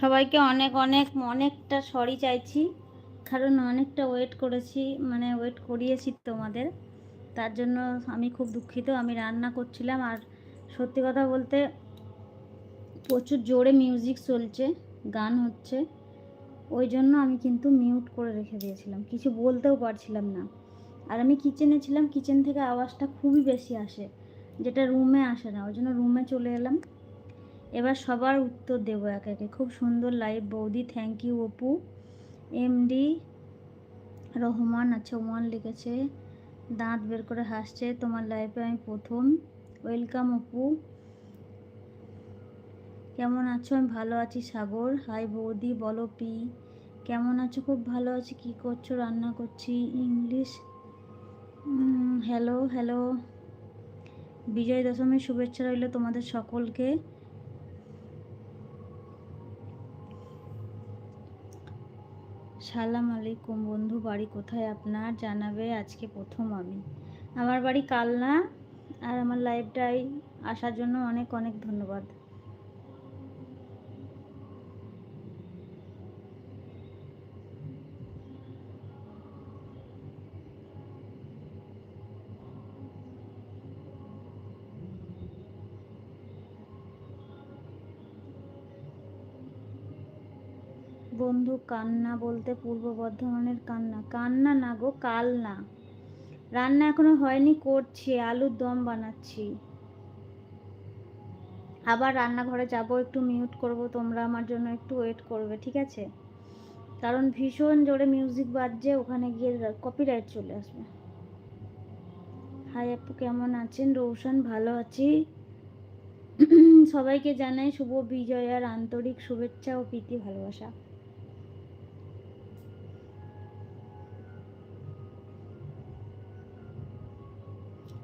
সবাইকে অনেক অনেক, অনেকটা সরি চাইছি। কারণ অনেকটা ওয়েট করেছি মানে ওয়েট করিয়েছি তোমাদের। তার জন্য আমি খুব দুঃখিত, আমি রান্না করছিলাম। আর সত্যি কথা বলতে প্রচুর জোরে মিউজিক চলছে, গান হচ্ছে। ওই জন্য আমি কিন্তু মিউট করে রেখে দিয়েছিলাম, কিছু বলতেও পারছিলাম না। আর আমি কিচেনে ছিলাম কিচেন থেকে আওয়াজটা খুবই বেশি আসে, যেটা রুমে আসে না। ওই জন্য রুমে চলে এলাম। এবার সবার উত্তর দেবো একে একে। খুব সুন্দর লাইভ বৌদি thank you Apu. MD Rahman আচ্ছা ওমান লিখেছে, দাঁত বের করে হাসছে, তোমার লাইফে আমি প্রথম। ওয়েলকাম অপু। কেমন আছো? আমি ভালো আছি, সাগর। হাই বৌদি, বলো পি কেমন আছো? খুব ভালো আছি, কি করছ? রান্না করছি ইংলিশ। হ্যালো হ্যালো বিজয় দশমীর শুভেচ্ছা রইল তোমাদের সকলকে। সালাম আলাইকুম বন্ধু, বাড়ি কোথায় আপনার? জানাবে আজকে প্রথম আমি। আমার বাড়ি কালনা, আর আমার লাইফটাই আসার জন্য অনেক অনেক ধন্যবাদ। বন্ধু, কান্না বলতে পূর্ব বর্ধমানের কান্না। কান্না না গো, কাল না। রান্না এখনও হয়নি, করছি, আলুর দম বানাচ্ছি। আবার রান্নাঘরে যাব, একটু মিউট করব, তোমরা আমার জন্য একটু ওয়েট করবে, ঠিক আছে? কারণ ভীষণ জোরে মিউজিক বাজছে, ওখানে গিয়ে কপিরাইট চলে আসবে। হাই আপু, কেমন আছেন? রৌশন, ভালো আছি। সবাইকে জানাই শুভ বিজয়ার আন্তরিক শুভেচ্ছা ও প্রীতি ভালোবাসা।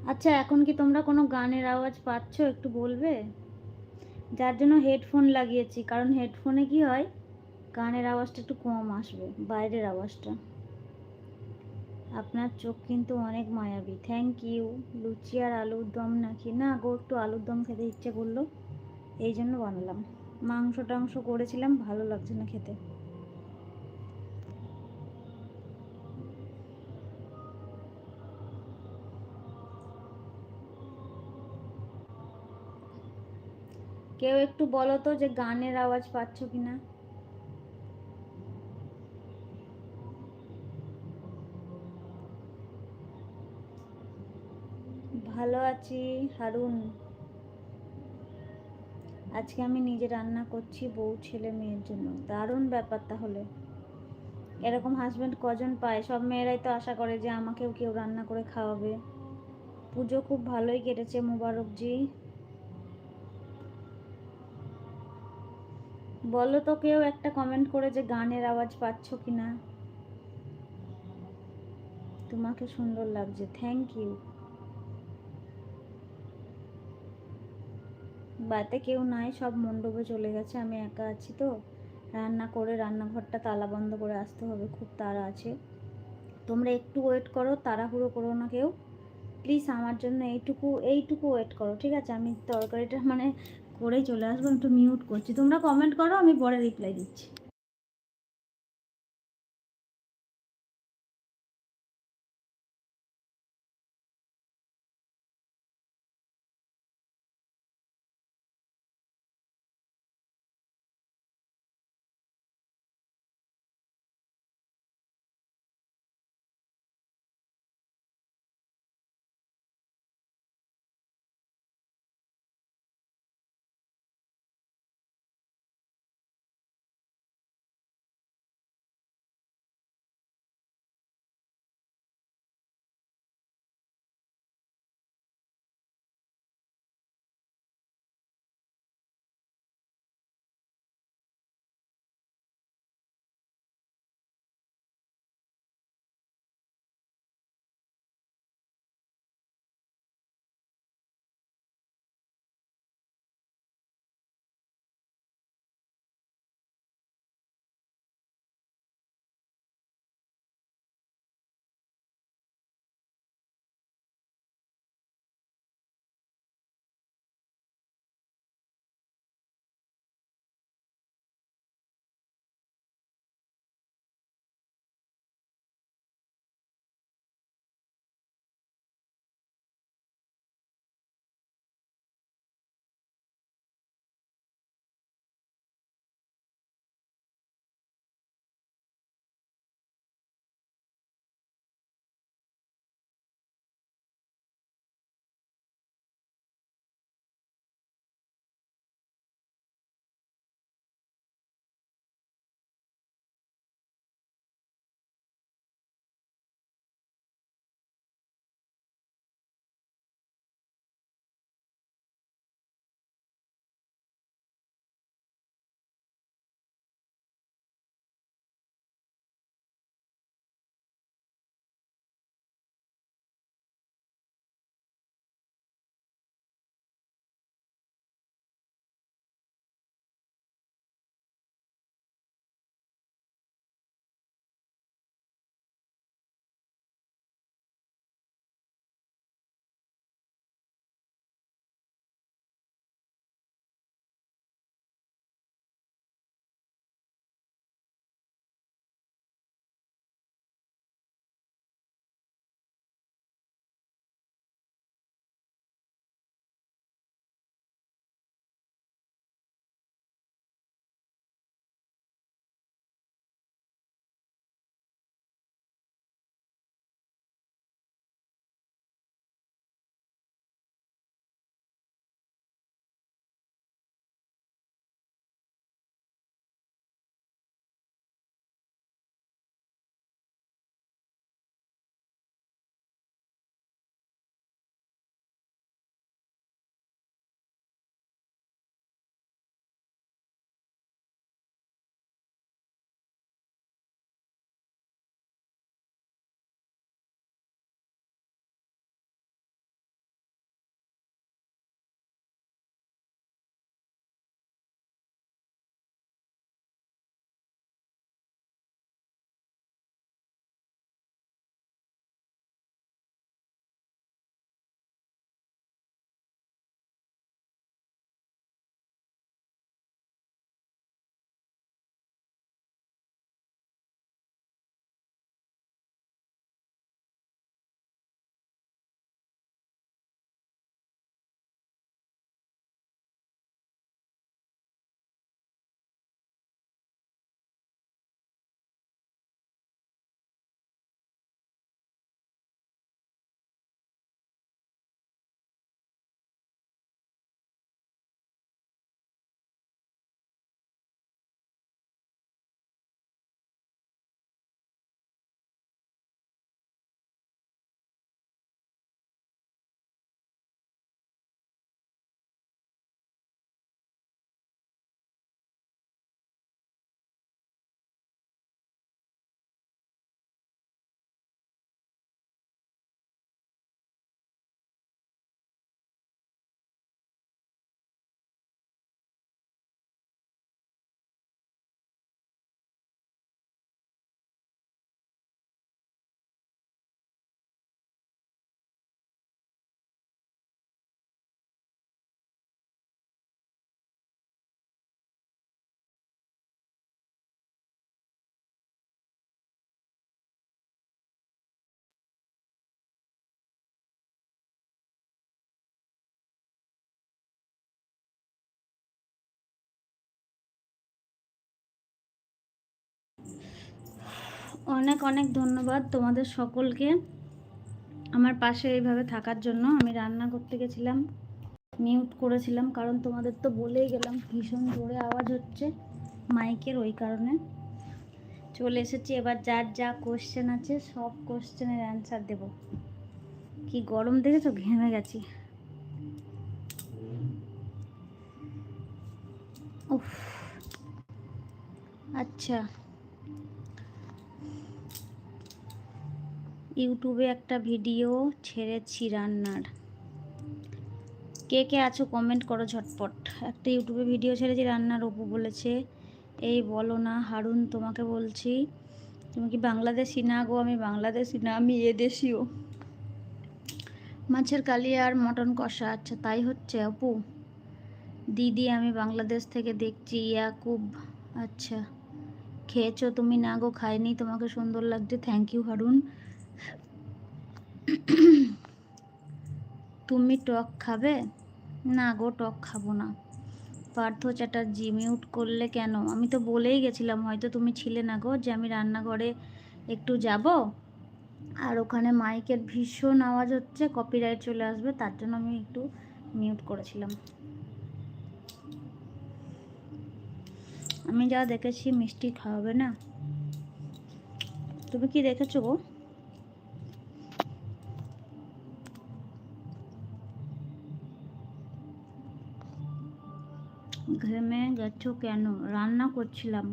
আচ্ছা এখন কি তোমরা কোনো গানের আওয়াজ পাচ্ছ? একটু বলবে? যার জন্য হেডফোন লাগিয়েছি, কারণ হেডফোনে কি হয়? গানের আওয়াজটা একটু কম আসবে, বাইরের আওয়াজটা। আপনার চোখ কিন্তু অনেক মায়াবী। থ্যাংক ইউ লুচি আর আলুর দম নাকি? না গো, একটু আলুর দম খেতে ইচ্ছে করল, এই জন্য বানালাম। মাংস টাংস করেছিলাম, ভালো লাগছে না খেতে। কেউ একটু বলো তো যে গানের আওয়াজ পাচ্ছ কি না ভালো আছি, হারুন। আজকে আমি নিজে রান্না করছি বউ, ছেলে, মেয়ের জন্য। দারুণ ব্যাপার তাহলে। এরকম হাজব্যান্ড কজন পায়? সব মেয়েরাই তো আশা করে যে আমাকেও কেউ রান্না করে খাওয়াবে। পুজো খুব ভালোই কেটেছে, মুবারকজি। বলো তো কেউ একটা কমেন্ট করে যে গানের আওয়াজ পাচ্ছ কি না তোমাকে সুন্দর লাগছে থ্যাংক ইউ বাড়িতে কেউ নাই, সব মণ্ডপে চলে গেছে, আমি একা আছি তো। রান্না করে, রান্নাঘরটা তালা বন্ধ করে আসতে হবে, খুব তাড়া আছে। তোমরা একটু ওয়েট করো, তাড়াহুড়ো করো না কেউ। প্লিজ আমার জন্য এইটুকু এইটুকু ওয়েট করো, ঠিক আছে? আমি তরকারিটা মানে করেই চলে আসব একটু মিউট করছি। তোমরা কমেন্ট করো আমি পরে রিপ্লাই দিচ্ছি। অনেক অনেক ধন্যবাদ তোমাদের সকলকে। আমার পাশে এইভাবে থাকার জন্য আমি রান্না করতে গেছিলাম মিউট করেছিলাম, কারণ তোমাদের তো বলেই গেলাম ভীষণ জোরে আওয়াজ হচ্ছে মাইকের ওই কারণে। চলে এসেছি, এবার যার যা কোশ্চেন আছে, সব কোশ্চেনের অ্যান্সার দেব। কি গরম দেখেছ? ঘেমে গেছি। উফ আচ্ছা। ইউটিউবে একটা ভিডিও ছেড়েছি রান্নার। কে কে আছো কমেন্ট করো ঝটপট। একটা ইউটিউবে ভিডিও ছেড়েছি রান্নার, অপু বলেছে, এই বলো না, হারুন তোমাকে বলছি, তুমি কি বাংলাদেশি না গো? আমি বাংলাদেশি না, আমি এদেশীয়। মাছের কালিয়া আর মটন কষা আচ্ছা তাই হচ্ছে, অপু? দিদি, আমি বাংলাদেশ থেকে দেখছি, ইয়াকুব। আচ্ছা খেয়েছো তুমি না গো? খাইনি, তোমাকে সুন্দর লাগছে। Thank you Harun. তুমি টক খাবে? না গো, টক খাব না। পার্থ চ্যাটার্জি, মিউট করলে কেন? আমি তো বলেই গেছিলাম, হয়তো তুমি ছিলে না গো যে আমি রান্নাঘরে একটু যাব। আর ওখানে মাইকের ভীষণ আওয়াজ হচ্ছে কপিরাইট চলে আসবে, তার জন্য আমি একটু মিউট করেছিলাম। আমি যা দেখেছি, মিষ্টি খাওয়াবে না? তুমি কি দেখেছ গো? ঘেমে গেছো কেন? রান্না করছিলাম।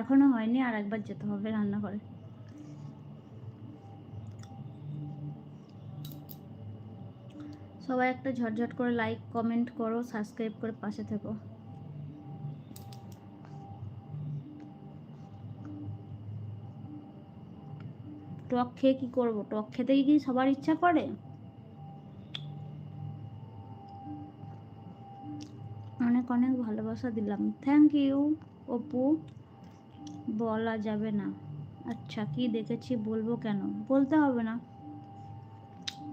এখনও হয়নি, আর একবার যেতে হবে রান্না করে সবাই একটা ঝটঝট করে লাইক কমেন্ট করো সাবস্ক্রাইব করে পাশে থেকো। টক খেয়ে কি করব? টক খেতে কি সবার ইচ্ছা করে? অনেক অনেক ভালোবাসা দিলাম। Thank you Apu. বলা যাবে না। আচ্ছা কি দেখেছি বলব কেন? বলতে হবে না।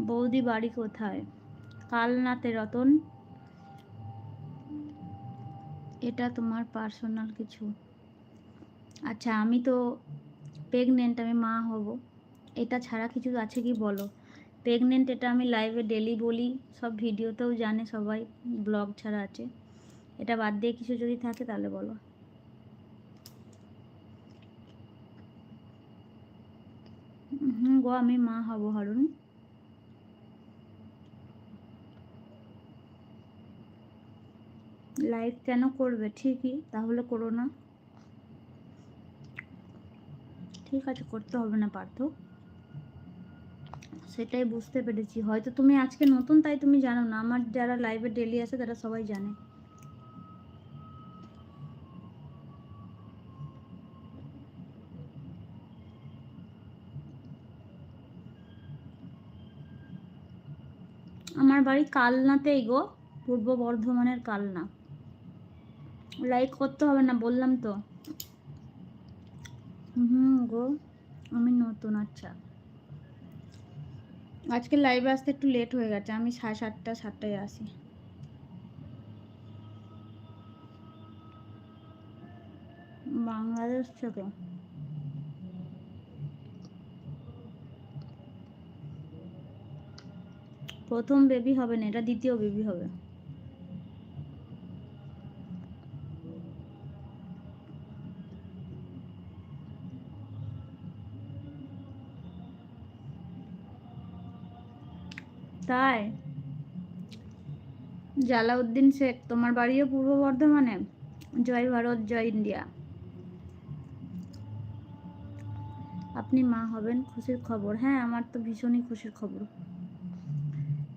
বৌদি বাড়ি কোথায়? কালনাতে, রতন। এটা তোমার পার্সোনাল কিছু। আচ্ছা আমি তো প্রেগনেন্ট আমি মা হব। এটা ছাড়া কিছু আছে কি বলো? প্রেগনেন্ট এটা আমি লাইভে ডেলি বলি, সব ভিডিওতেও জানে সবাই ব্লগ ছাড়া আছে। এটা বাদ দিয়ে কিছু যদি থাকে তাহলে বলো। হুম, গো, আমি মা হব, হারুন। লাইভ কেন করবে? ঠিকই, তাহলে করো না। ঠিক আছে, করতে হবে না পার্থ। সেটাই বুঝতে পেরেছি। হয়তো তুমি আজকে নতুন, তাই তুমি জানো না। আমার যারা লাইভে ডেলি আছে তারা সবাই জানে। আমার বাড়ি কালনাতেই গো, পূর্ব বর্ধমানের কালনা। লাইক করতে হবে না, বললাম তো। হুম গো, আমি নতুন আচ্ছা। আজকে লাইভে আসতে একটু লেট হয়ে গেছে, আমি সাড়ে সাতটা, সাতটায় আসি। বাংলাদেশ থেকে। প্রথম বেবি হবে না, এটা দ্বিতীয় বেবি হবে। তাই? জালাউদ্দিন শেখ, তোমার বাড়িও পূর্ব বর্ধমানে? জয় ভারত, জয় ইন্ডিয়া। আপনি মা হবেন, খুশির খবর। হ্যাঁ আমার তো ভীষণই খুশির খবর।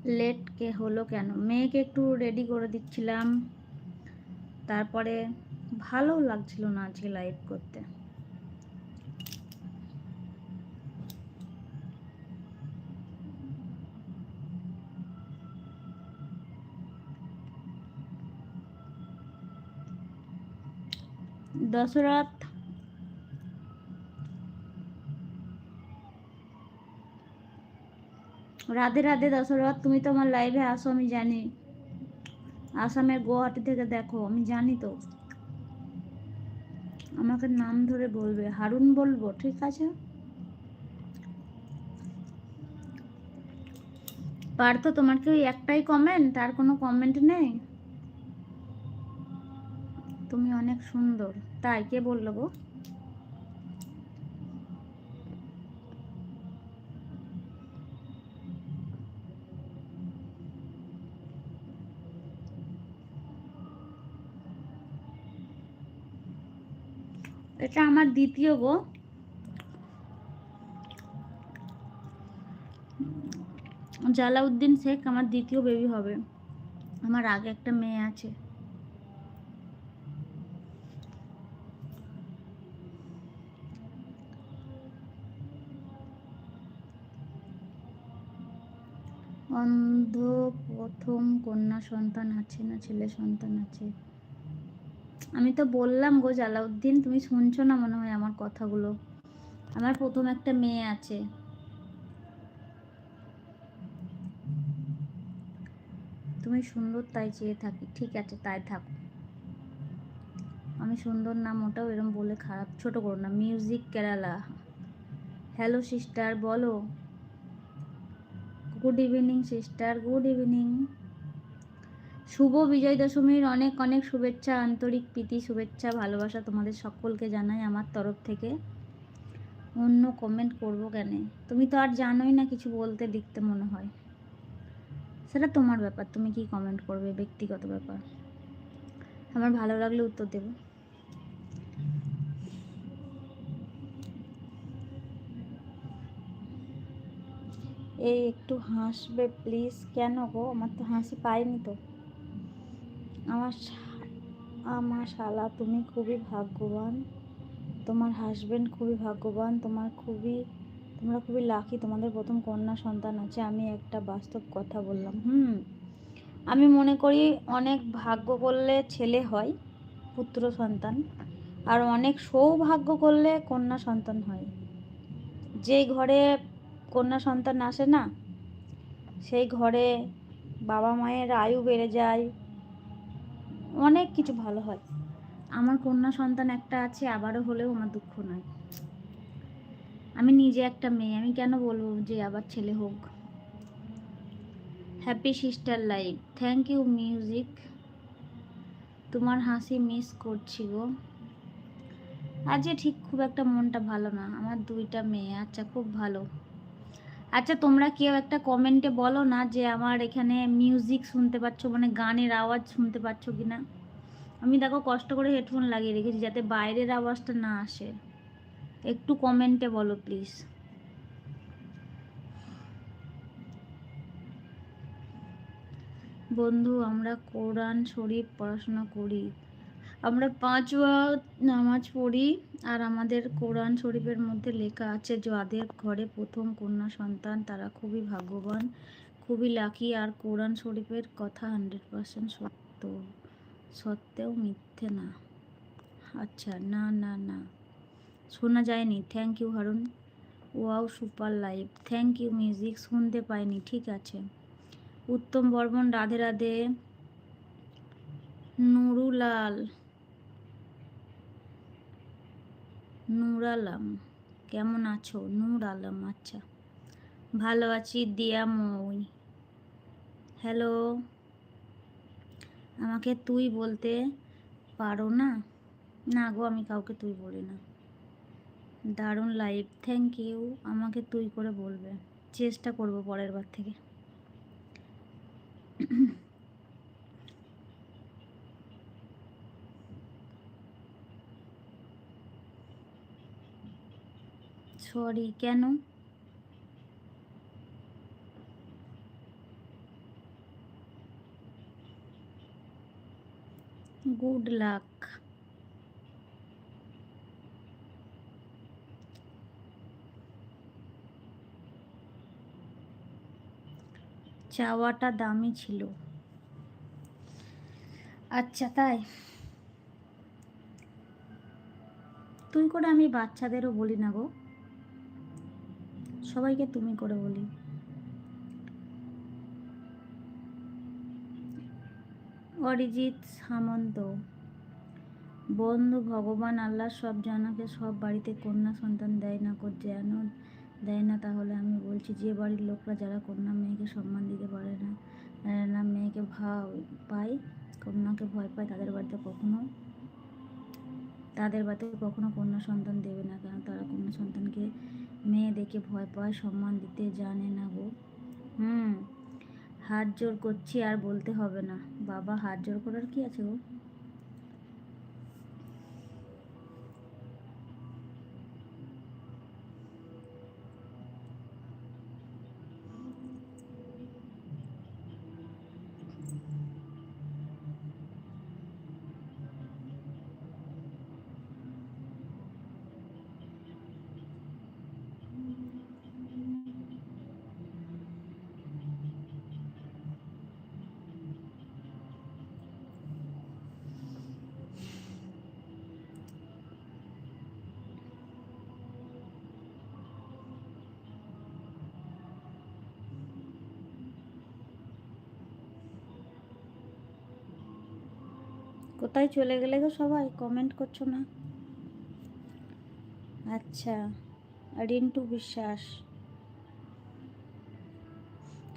লেট কে হলো কেন? মেয়েকে একটু রেডি করে দিচ্ছিলাম। তারপরে ভালো লাগছিল না আজকে লাইভ করতে। দশরথ রাধে রাধে দশরথ, তুমি তো আমার লাইভে আসো, আমি জানি। আসামের গুয়াহাটি থেকে দেখো, আমি জানি তো। আমাকে নাম ধরে বলবে, হারুন বলব, ঠিক আছে? পার্থ, তোমার কি ওই একটাই কমেন্ট আর কোনো কমেন্ট নেই? তুমি অনেক সুন্দর। তাই, কে বলল গো? এটা আমার দ্বিতীয় গো। জালাউদ্দিন শেখ আমার দ্বিতীয় বেবি হবে। আমার আগে একটা মেয়ে আছে। অন্ধ প্রথম কন্যা সন্তান আছে না ছেলে সন্তান আছে? আমি তো বললাম গো জালাউদ্দিন, তুমি শুনছো না মনে হয় আমার কথাগুলো? আমার প্রথম একটা মেয়ে আছে। তুমি সুন্দর তাই চেয়ে থাকি, ঠিক আছে তাই থাকো। আমি সুন্দর নাম ওটাও এরম বলে খারাপ, ছোট করো না মিউজিক কেরালা। হ্যালো সিস্টার বলো। Good evening sister good evening শুভ বিজয় দশমীর অনেক অনেক শুভেচ্ছা, আন্তরিক প্রীতি, শুভেচ্ছা, ভালোবাসা তোমাদের সকলকে জানাই আমার তরফ থেকে। অন্য কমেন্ট করব কেন? তুমি তো আর জানোই না কিছু বলতে লিখতে মনে হয়। সেটা তোমার ব্যাপার, তুমি কি কমেন্ট করবে? ব্যক্তিগত ব্যাপার। আমার ভালো লাগলে উত্তর দেব। এই একটু হাসবে প্লিজ কেন গো? আমার তো হাসি পাইনি তো। আমার আমার শালা তুমি খুবই ভাগ্যবান। তোমার হাজবেন্ড খুবই ভাগ্যবান, তোমার খুবই, তোমরা খুবই লাকি তোমাদের প্রথম কন্যা সন্তান আছে, আমি একটা বাস্তব কথা বললাম, হুম? আমি মনে করি অনেক ভাগ্য করলে ছেলে হয়, পুত্র সন্তান, আর অনেক সৌভাগ্য করলে কন্যা সন্তান হয়। যেই ঘরে কন্যা সন্তান আসে না, সেই ঘরে বাবা মায়ের আয়ু বেড়ে যায় অনেক কিছু ভালো হয়। আমার কন্যা সন্তান একটা আছে, আবারও হলেও আমার দুঃখ নয়। আমি নিজে একটা মেয়ে, আমি কেন বলব যে আবার ছেলে হোক? Happy sister life thank you music তোমার হাসি মিস করছি গো। আজকে ঠিক খুব একটা মনটা ভালো না। আমার দুইটা মেয়ে আচ্ছা খুব ভালো। আচ্ছা তোমরা কেউ একটা কমেন্টে বলো না যে আমার এখানে মিউজিক শুনতে পাচ্ছ মানে গানের আওয়াজ শুনতে পাচ্ছ কি না আমি দেখো কষ্ট করে হেডফোন লাগিয়ে রেখেছি যাতে বাইরের আওয়াজটা না আসে। একটু কমেন্টে বলো প্লিজ বন্ধু, আমরা কোরআন শরীফ পড়াশোনা করি। আমরা পাঁচ নামাজ পড়ি আর আমাদের কোরআন শরীফের মধ্যে লেখা আছে, যাদের ঘরে প্রথম কন্যা সন্তান তারা খুবই ভাগ্যবান, খুবই লাকি আর কোরআন শরীফের কথা হান্ড্রেড পার্সেন্ট সত্য। সত্ত্বেও মিথ্যে না। আচ্ছা না না না। শোনা যায়নি। Thank you Harun wow super live thank you music শুনতে পাইনি, ঠিক আছে। উত্তম বর্মন, রাধে রাধে। নুরুলাল। নূর আলম কেমন আছো? নূর আলম আচ্ছা। ভালো আছি, দিয়া মই। হ্যালো আমাকে তুই বলতে পারো না? না গো, আমি কাউকে তুই বলি না। দারুণ লাইভ থ্যাংক ইউ আমাকে তুই করে বলবে। চেষ্টা করব পরের বার থেকে। সরি, কেন? Good luck. চাওয়াটা দামি ছিল। আচ্ছা তাই। তুই করে আমি বাচ্চাদেরও বলি না গো। সবাইকে তুমি করে বলি। অরিজিৎ সামন্ত, বন্ধু ভগবান আল্লাহ সব জানাকে সব বাড়িতে কন্যা সন্তান দেয় না যেন দেয় না তাহলে আমি বলছি যে বাড়ির লোকরা যারা কন্যা মেয়েকে সম্মান দিতে পারে না না, মেয়েকে ভাও পায়, কন্যাকে ভয় পায়, তাদের বাড়িতে কখনো তাদের বাড়িতে কখনো কন্যা সন্তান দেবে না কেন? তারা কন্যা সন্তানকে মেয়ে দেখে ভয় পায়, সম্মান দিতে জানে না গো। হুম, হাত জোর করছি আর বলতে হবে না। বাবা, হাত জোর করার কি আছে গো? কোথায় চলে গেলে গো সবাই? কমেন্ট করছ না? আচ্ছা রিন্টু বিশ্বাস।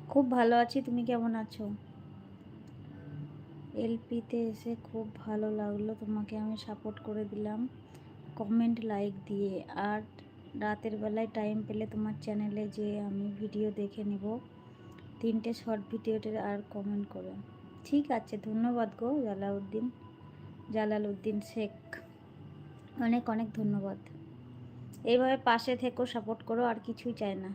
খুব ভালো আছি, তুমি কেমন আছো? এলপিতে এসে খুব ভালো লাগল, তোমাকে আমি সাপোর্ট করে দিলাম। কমেন্ট লাইক দিয়ে, আর রাতের বেলায় টাইম পেলে তোমার চ্যানেলে যে আমি ভিডিও দেখে নিব। তিনটে শর্ট ভিডিওতে আর কমেন্ট করে। ঠিক আছে, ধন্যবাদ গো, জালাউদ্দিন। জালাল উদ্দিন শেখ। অনেক অনেক ধন্যবাদ। এইভাবে পাশে থেকেও সাপোর্ট করো, আর কিছুই চায় না।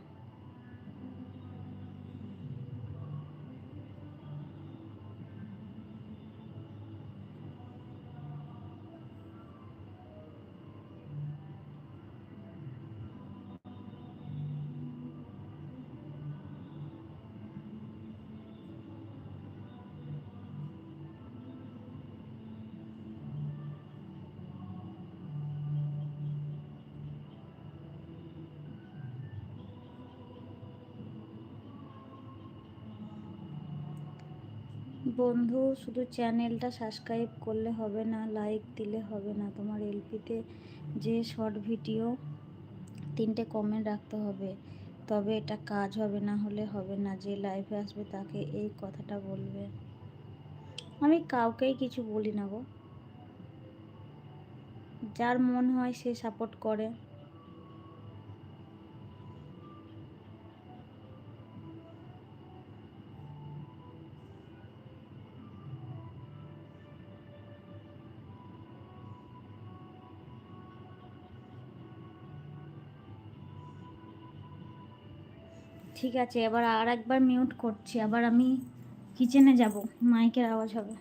বন্ধু, শুধু চ্যানেলটা সাবস্ক্রাইব করলে হবে না, লাইক দিলে হবে না। তোমার এলপিতে যে শর্ট ভিডিও, তিনটে কমেন্ট রাখতে হবে। তবে এটা কাজ হবে না হলে হবে না, যে লাইভে আসবে তাকে এই কথাটা বলবে। আমি কাউকেই কিছু বলি না গো। যার মন হয় সে সাপোর্ট করে। ঠিক আছে এবার আর একবার মিউট করছি। আবার আমি কিচেনে যাব। মাইকের আওয়াজ হবে।